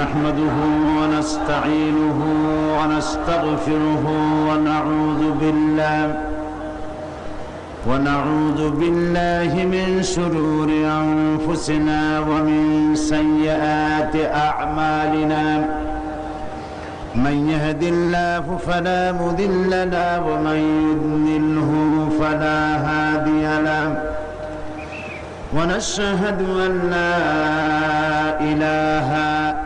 نحمده ونستعينه ونستغفره ونعوذ بالله ونعوذ بالله من شرور أنفسنا ومن سيئات أعمالنا. من يهد الله فلا مضل له ومن يضلله فلا هادي له. ونشهد أن لا إله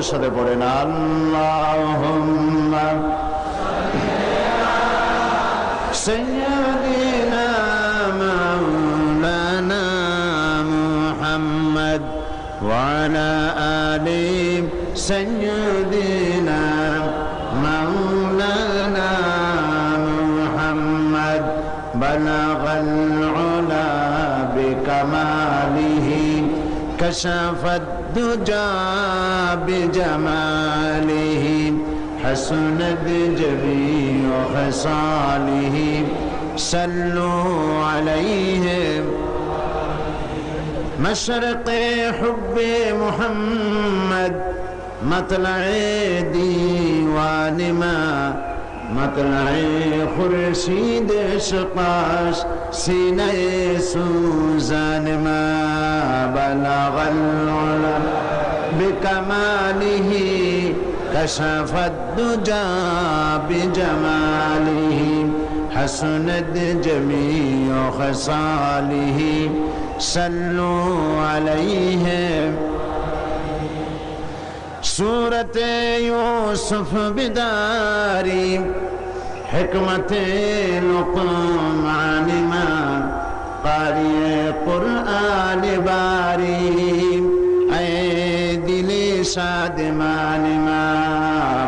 মোহব্বতের সাথে পড়েন আল্লাহুম্মা سيدنا مولانا محمد وعلى آل سيدنا مولانا محمد بلغ العلا بكماله كشف الدجى بجماله حسنت جميع خصاله. صلوا عليه. مشرق حب محمد مطلع ديوان ما مطلع خورشید شقاش سینه سوزان ما بلغ العلا بكماله كشف الدجى بجماله. حسنت جميع خصاله. صلوا عليه. سورة يوسف بداري حكمة لقمان ما قارئ قرآن باري. دلي شادمان ما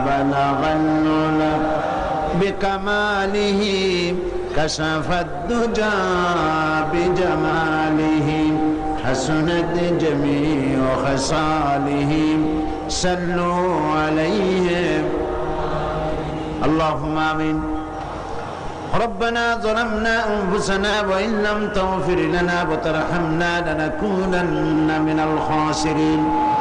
بلغ العلا بكماله كشف الدجى بجماله حسنت جميع خصاله صلوا عليه اللهم آمين ربنا ظلمنا أنفسنا وإن لم تغفر لنا وترحمنا لنكونن من الخاسرين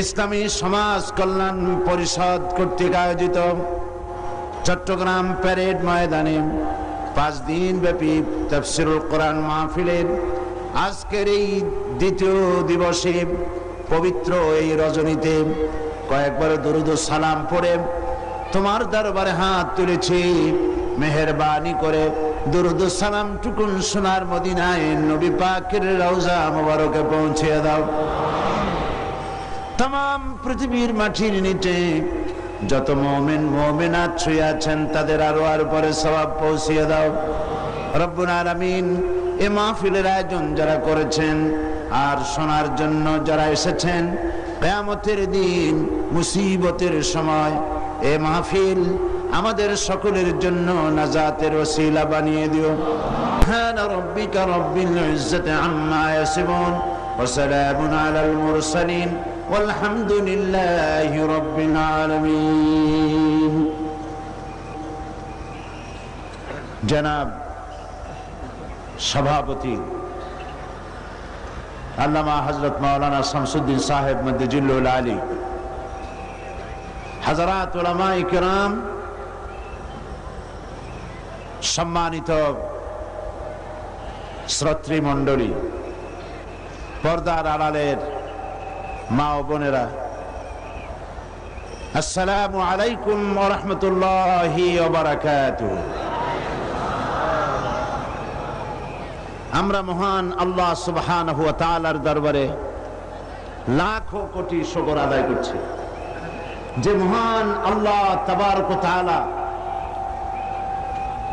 ইসলামী সমাজ কল্যাণ পরিষদ কর্তৃক আয়োজিত চট্টগ্রাম প্যারেড ময়দানে পাঁচ দিন ব্যাপী তফসিরুল কোরআন মাহফিলের আজকের এই দ্বিতীয় দিবসে পবিত্র এই রজনীতে কয়েকবার দরুদ সালাম পড়ে তোমার দরবারে হাত তুলেছি, মেহরবানি করে দরুদ সালাম টুকুন সোনার মদিনায় নবী পাকের রওজা মোবারকে দাও। তাম পৃথিবীর মাটির নিচে যত তাদের আরও আর পরে সবাব পৌঁছিয়ে দাও। রব্বুল আলামিন এ মাহফিলের আয়োজন যারা করেছেন আর শোনার জন্য যারা এসেছেন, কেয়ামতের দিন মুসিবতের সময় এ মাহফিল আমাদের সকলের জন্য নাজাতের ওসিলা বানিয়ে দিও سبحان ربك رب العزة عما يصفون وسلام على المرسلين والحمد لله رب العالمين জনাব সভাপতি আল্লামা হজরত মাওলানা শামসুদ্দিন সাহেব মদ্দিজুল্লুল আলী হাজারাত ওলামা ইকরাম সম্মানিত শ্রোত্রী মণ্ডলী পর্দার আড়ালের মা ও বোনেরা, আসসালামু আলাইকুম রহমতুল্লাহি আমরা মহান আল্লাহ সুবহান দরবারে লাখো কোটি শকর আদায় করছি। যে মহান আল্লাহ তাবারক তাআলা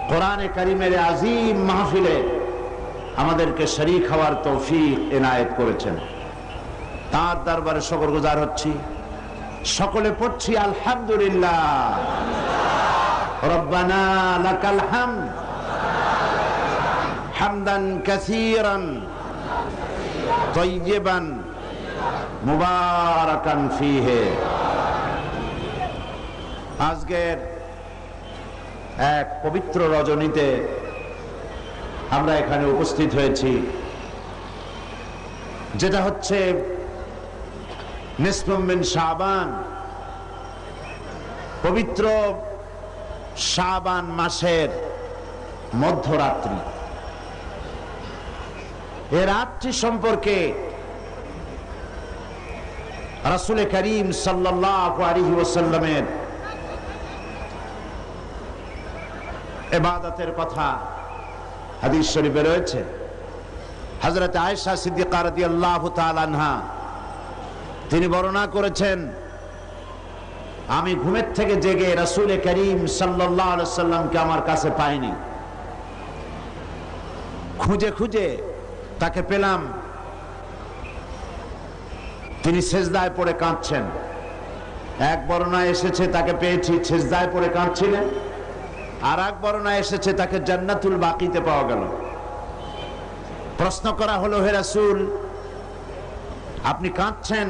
কোরআনে কারিমের আজিম মাহফিলে আমাদেরকে শরিক হওয়ার তৌফিক এনায়েত করেছেন তার দরবারে শকর গুজার হচ্ছি সকলে পড়ছি আলহামদুলিল্লাহ রব্বানা লাকাল হামদ হামদান কাসীরান طيبا মুবারাকান ফিহে আজকের এক পবিত্র রজনীতে আমরা এখানে উপস্থিত হয়েছি। যেটা হচ্ছে নিসমিন শাবান। পবিত্র শাবান মাসের মধ্যরাত্রি। এ রাত্রি সম্পর্কে রাসুল করিম সাল্লাহ আলহি ওসাল্লামের এবাদতের কথা। হাদিস শরীফে রয়েছে। হজরত আয়সা সিদ্দিকা রাদিয়াল্লাহু তাআলা আনহা, তিনি বর্ণনা করেছেন, আমি ঘুমের থেকে জেগে রাসূল করিম সাল্লামকে আমার কাছে পাইনি। খুঁজে খুঁজে তাকে পেলাম। তিনি সেজদায় পড়ে কাঁদছেন। এক বর্ণায় এসেছে, তাকে পেয়েছি, সেজদায় পড়ে কাঁদছিলেন। আর এক বর্ণায় এসেছে, তাকে জান্নাতুল বাকিতে পাওয়া গেল। প্রশ্ন করা হলো, হে রাসূল, আপনি কাঁদছেন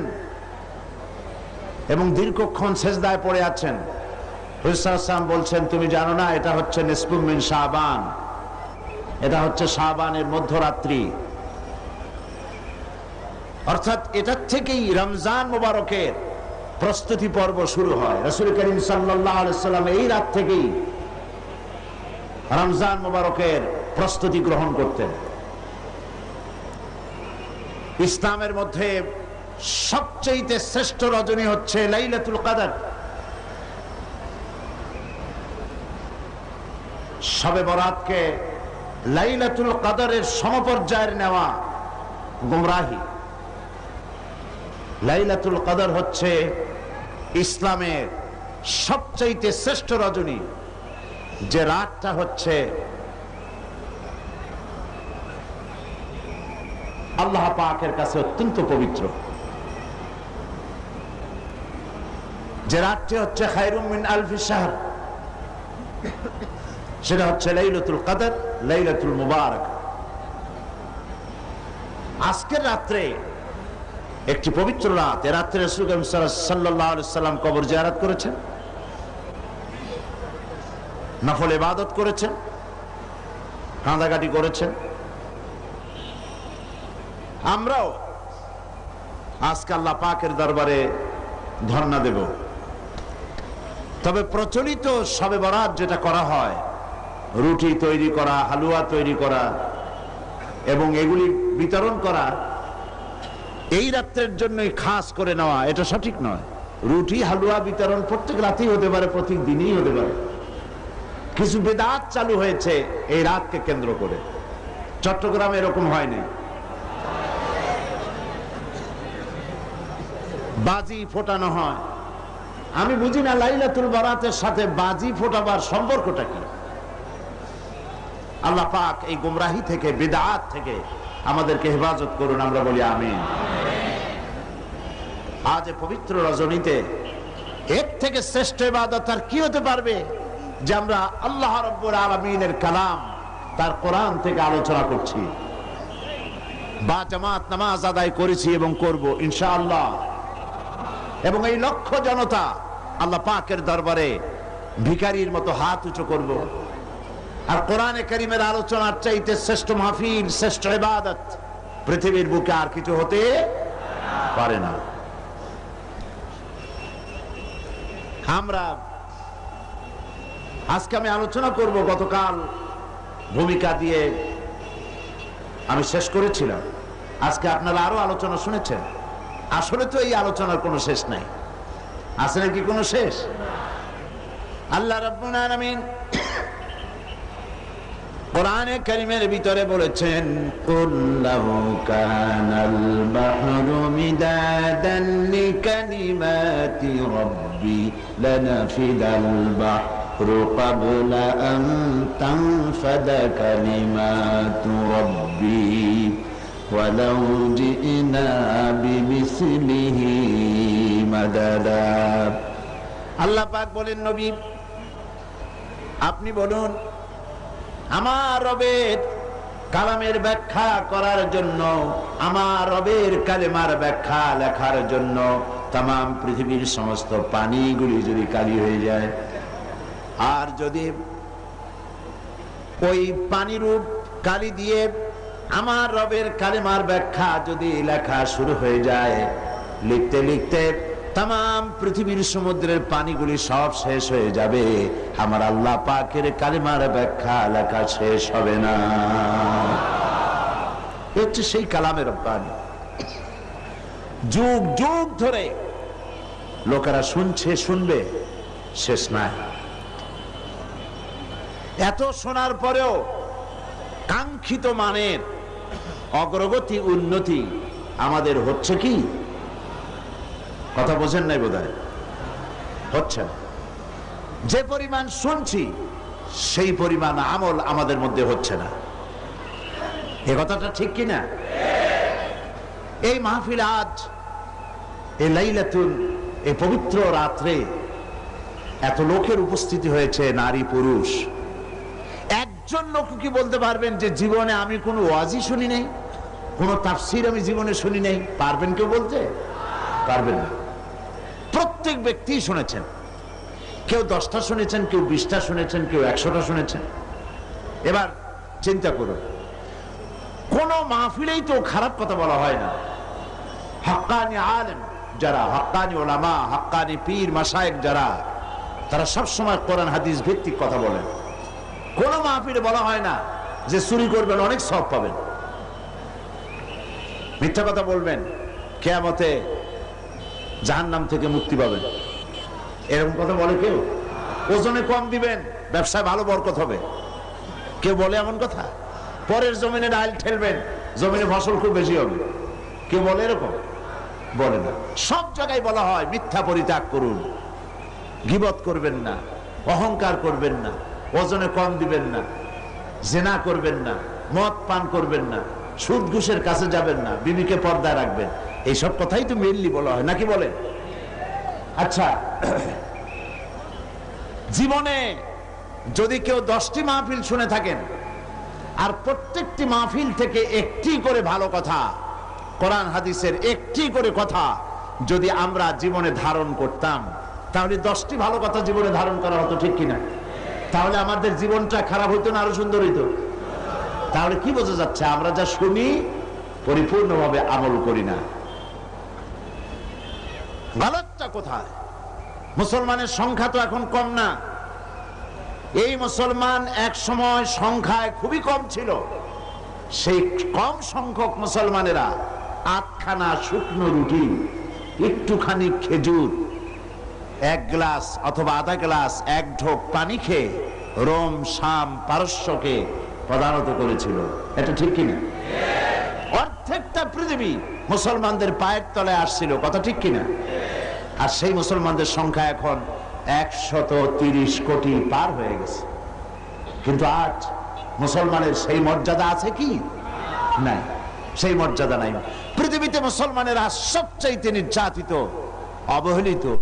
এবং দীর্ঘক্ষণ সেজদায় পড়ে আছেন? হুসাম বলছেন, তুমি জানো না, এটা হচ্ছে নিসপুমিন শাহবান এটা হচ্ছে শাহবানের মধ্যরাত্রি। অর্থাৎ এটার থেকেই রমজান মোবারকের প্রস্তুতি পর্ব শুরু হয়। রসুল করিম সাল্লাম এই রাত থেকেই রমজান মোবারকের প্রস্তুতি গ্রহণ করতেন। ইসলামের মধ্যে সবচেয়ে শ্রেষ্ঠ রজনী হচ্ছে লাইলাতুল কাদার। সবে বরাতকে লাইলাতুল কাদারের সমপর্যায়ের নেওয়া গুমরাহি। লাইলাতুল কাদার হচ্ছে ইসলামের সবচাইতে শ্রেষ্ঠ রজনী। যে রাতটা হচ্ছে আল্লাহ পাকের কাছে অত্যন্ত পবিত্র। যে রাতটি হচ্ছে খায়রুমিন আলফি শাহর, সেটা হচ্ছে লাইলাতুল কাদার, লাইলাতুল মুবারক। আজকের রাত্রে একটি পবিত্র রাত, এ রাত্রে রসুল সাল্লাহ সাল্লাম কবর জিয়ারাত করেছেন। নফল ইবাদত করেছেন, কাঁদাকাটি করেছেন। আমরাও আজকে আল্লাহ পাকের দরবারে ধর্ণা দেব। তবে প্রচলিত সবে বরাত যেটা করা হয়, রুটি তৈরি করা, হালুয়া তৈরি করা এবং এগুলি বিতরণ করা, এই রাত্রের জন্যই খাস করে নেওয়া, এটা সঠিক নয়। রুটি, হালুয়া বিতরণ প্রত্যেক রাতেই হতে পারে প্রত্যেক দিনই হতে পারে। কিছু বেদাত চালু হয়েছে এই রাতকে কেন্দ্র করে। চট্টগ্রামে এরকম হয়নি। বাজি ফোটানো হয়। আমি বুঝি না লাইলাতুল বারাতের সাথে বাজি ফোটাবার সম্পর্কটা কি? আল্লাহ পাক এই গুমরাহি থেকে, বেদাত থেকে আমাদেরকে হেফাজত করুন, আমরা বলি আমিন। আজ পবিত্র রজনীতে এর থেকে শ্রেষ্ঠ ইবাদত আর কি হতে পারবে? যে আমরা আল্লাহ রব্বুর আলমিনের কালাম তার কোরআন থেকে আলোচনা করছি। বা জামাত নামাজ আদায় করেছি এবং করব ইনশাআল্লাহ। এবং এই লক্ষ জনতা আল্লাহ পাকের দরবারে ভিখারির মতো হাত উঁচু করব। আর কোরআনে করিমের আলোচনার চাইতে শ্রেষ্ঠ মাহফিল, শ্রেষ্ঠ ইবাদত পৃথিবীর বুকে আর কিছু হতে পারে না। আমরা আজকে আমি আলোচনা করব গতকাল ভূমিকা দিয়ে আমি শেষ করেছিলাম। আজকে আপনারা আরও আলোচনা শুনেছেন। আসলে তো এই আলোচনার কোনো শেষ নাই। আছে নাকি কোনো শেষ? আল্লাহ রাব্বুল আলামিন কারিমের ভিতরে বলেছেন কুল্লাহু ক্বাবলা আন তানফাদা কালিমাতু রাব্বি ولو جئنا بمثله مددا আল্লাহ পাক বলেন নবী আপনি বলুন আমার রবের কালামের ব্যাখ্যা করার জন্য আমার রবের কালেমার ব্যাখ্যা লেখার জন্য তাম পৃথিবীর সমস্ত পানিগুলি যদি কালি হয়ে যায় আর যদি ওই পানিরূপ কালি দিয়ে আমার রবের কালেমার ব্যাখ্যা যদি লেখা শুরু হয়ে যায়, লিখতে লিখতে তাম পৃথিবীর সমুদ্রের পানিগুলি সব শেষ হয়ে যাবে। আমার আল্লাহ পাকের কালেমার ব্যাখ্যা লেখা শেষ হবে না। হচ্ছে সেই কালামের পানি যুগ যুগ ধরে লোকেরা শুনছে, শুনবে, শেষ নাই। এত শোনার পরেও কাঙ্ক্ষিত মানের অগ্রগতি, উন্নতি আমাদের হচ্ছে কি? কথা বোঝেন নাই বোধ হচ্ছে না। যে পরিমাণ শুনছি, সেই পরিমাণ আমল আমাদের মধ্যে হচ্ছে না। এ কথাটা ঠিক কিনা এই মাহফিল আজ এ লাইলাতুল এই পবিত্র রাত্রে এত লোকের উপস্থিতি হয়েছে, নারী, পুরুষ। লোক কি বলতে পারবেন যে জীবনে আমি কোনো ওয়াজি শুনি নাই? কোনো তাফসির আমি জীবনে শুনি নাই? পারবেন কেউ বলতে? পারবেন না। প্রত্যেক ব্যক্তি শুনেছেন। কেউ দশটা শুনেছেন, কেউ বিশটা শুনেছেন, কেউ একশোটা শুনেছেন। এবার চিন্তা করুন। কোন মাহফিলেই তো খারাপ কথা বলা হয় না। হাক্কানি আলেম যারা, হাক্কানি ওলামা, হাক্কানি পীর মাসায়েক যারা, তারা সবসময় কোরআন, হাদিস ভিত্তিক কথা বলেন। কোন মাহফিলে বলা হয় না যে চুরি করবেন, অনেক সব পাবেন। মিথ্যা কথা বলবেন, কেয়ামতে জাহান নাম থেকে মুক্তি পাবেন। এরকম কথা বলে কেউ? ওজনে কম দিবেন, ব্যবসায় ভালো বরকত হবে। কেউ বলে এমন কথা? পরের জমিনে ডাইল ঠেলবেন, জমিনে ফসল খুব বেশি হবে। কেউ বলে এরকম? বলে না। সব জায়গায় বলা হয়, মিথ্যা পরিত্যাগ করুন। গিবত করবেন না, অহংকার করবেন না। ওজনে কম দিবেন না, জেনা করবেন না, মদ পান করবেন না, সুদ ঘুষের কাছে যাবেন না, বিবিকে পর্দায় রাখবেন। এইসব কথাই তো মেনলি বলা হয়, নাকি বলেন আচ্ছা জীবনে যদি কেউ দশটি মাহফিল শুনে থাকেন, আর প্রত্যেকটি মাহফিল থেকে একটি করে ভালো কথা, কোরআন হাদিসের একটি করে কথা যদি আমরা জীবনে ধারণ করতাম, তাহলে দশটি ভালো কথা জীবনে ধারণ করা হতো ঠিক কিনা? তাহলে আমাদের জীবনটা খারাপ হইতো না, আরও সুন্দর হইতো? তাহলে কি বোঝা যাচ্ছে? আমরা যা শুনি, পরিপূর্ণভাবে আমল করি না। গলতটা কোথায়? মুসলমানের সংখ্যা তো এখন কম না। এই মুসলমান এক সময় সংখ্যায় খুবই কম ছিল। সেই কম সংখ্যক মুসলমানেরা আটখানা শুকনো রুটি, একটুখানি খেজুর এক গ্লাস অথবা আধা গ্লাস, এক ঢোক পানি খেয়ে রোম, শাম, পারস্যকে প্রধানত করেছিল। এটা ঠিক কিনা? অর্ধেকটা পৃথিবী মুসলমানদের পায়ের তলে আসছিল। কথা ঠিক কিনা? আর সেই মুসলমানদের সংখ্যা এখন একশত তিরিশ কোটি পার হয়ে গেছে। কিন্তু আজ মুসলমানের সেই মর্যাদা আছে কি? নাই। সেই মর্যাদা নাই। পৃথিবীতে মুসলমানেরা সবচাইতে নির্যাতিত, অবহেলিত